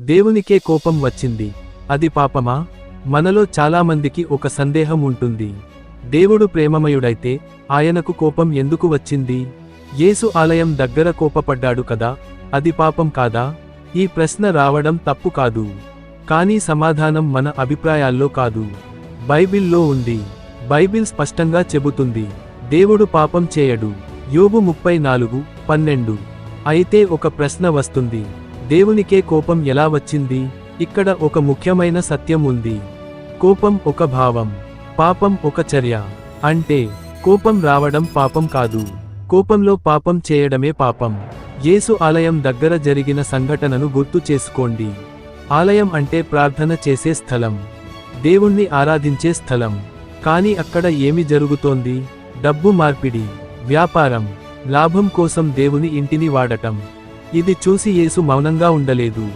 దేవునికే కోపం వచ్చింది. అది పాపమా? మనలో చాలామందికి ఒక సందేహం ఉంటుంది. దేవుడు ప్రేమమయుడైతే ఆయనకు కోపం ఎందుకు వచ్చింది? యేసు ఆలయం దగ్గర కోపపడ్డాడు కదా? అది పాపం కాదా? ఈ ప్రశ్న రావడం తప్పు కాదు. కానీ సమాధానం మన అభిప్రాయాల్లో కాదు. బైబిల్లో ఉంది. బైబిల్ స్పష్టంగా చెబుతుంది. దేవుడు పాపం చేయడు. యోబు ముప్పై నాలుగు పన్నెండు. అయితే ఒక ప్రశ్న వస్తుంది. దేవునికే కోపం ఎలా వచ్చింది? ఇక్కడ ఒక ముఖ్యమైన సత్యం ఉంది. కోపం ఒక భావం పాపం ఒక చర్య. అంటే కోపం రావడం పాపం కాదు. కోపంలో పాపం చేయడమే పాపం. యేసు ఆలయం దగ్గర జరిగిన సంఘటనను గుర్తు చేసుకోండి. ఆలయం అంటే ప్రార్థన చేసే స్థలం. దేవుణ్ణి ఆరాధించే స్థలం. కానీ అక్కడ ఏమి జరుగుతోంది? డబ్బు మార్పిడి వ్యాపారం. లాభం కోసం దేవుని ఇంటిని వాడటం. ఇది చూసి యేసు మౌనంగా ఉండలేదు.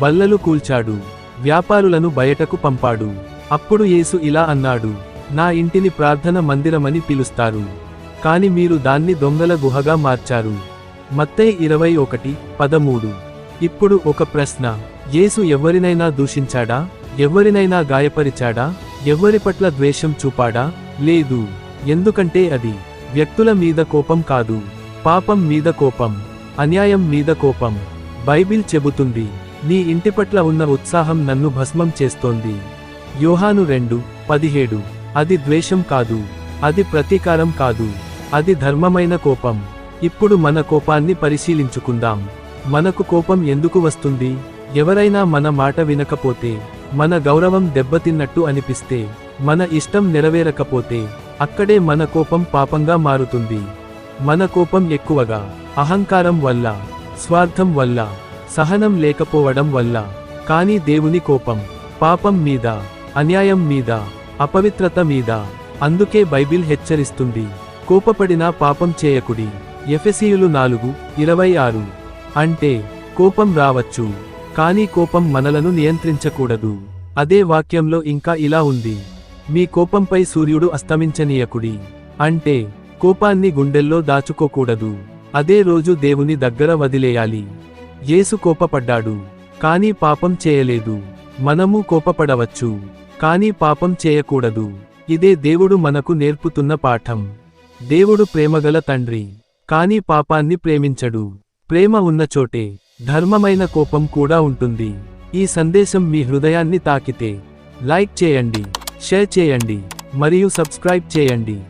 బల్లలు కూల్చాడు. వ్యాపారులను బయటకు పంపాడు. అప్పుడు యేసు ఇలా అన్నాడు నా ఇంటిని ప్రార్థన మందిరమని పిలుస్తారు. కాని మీరు దాన్ని దొంగల గుహగా మార్చారు. మత్తే ఇరవై ఒకటి పదమూడు. ఇప్పుడు ఒక ప్రశ్న యేసు ఎవరినైనా దూషించాడా? ఎవరినైనా గాయపరిచాడా? ఎవ్వరి పట్ల ద్వేషం చూపాడా? లేదు. ఎందుకంటే అది వ్యక్తుల మీద కోపం కాదు. పాపం మీద కోపం. అన్యాయం మీద కోపం. బైబిల్ చెబుతుంది నీ ఇంటి పట్ల ఉన్న ఉత్సాహం నన్ను భస్మం చేస్తోంది. యోహాను రెండు పదిహేడు. అది ద్వేషం కాదు అది ప్రతీకారం కాదు అది ధర్మమైన కోపం. ఇప్పుడు మన కోపాన్ని పరిశీలించుకుందాం. మనకు కోపం ఎందుకు వస్తుంది? ఎవరైనా మన మాట వినకపోతే మన గౌరవం దెబ్బతిన్నట్టు అనిపిస్తే మన ఇష్టం నెరవేరకపోతే అక్కడే మన కోపం పాపంగా మారుతుంది. మన కోపం ఎక్కువగా అహంకారం వల్ల స్వార్థం వల్ల సహనం లేకపోవడం వల్ల కానీ దేవుని కోపం పాపం మీద అన్యాయం మీద అపవిత్రత మీద అందుకే బైబిల్ హెచ్చరిస్తుంది. కోపపడినా పాపం చేయకుడి. ఎఫెసీయులు నాలుగు ఇరవై ఆరు. అంటే కోపం రావచ్చు కానీ కోపం మనలను నియంత్రించకూడదు. అదే వాక్యంలో ఇంకా ఇలా ఉంది. మీ కోపంపై సూర్యుడు అస్తమించనీయకుడి. అంటే కోపాన్ని గుండెల్లో దాచుకోకూడదు. అదే రోజు దేవుని దగ్గర వదిలేయాలి. యేసు కోపపడ్డాడు. కానీ పాపం చేయలేదు. మనము కోపపడవచ్చు. కానీ పాపం చేయకూడదు. ఇదే దేవుడు మనకు నేర్పుతున్న పాఠం. దేవుడు ప్రేమగల తండ్రి. కానీ పాపాన్ని ప్రేమించడు. ప్రేమ ఉన్న చోటే ధర్మమైన కోపం కూడా ఉంటుంది. ఈ సందేశం మీ హృదయాన్ని తాకితే లైక్ చేయండి షేర్ చేయండి మరియు సబ్స్క్రైబ్ చేయండి.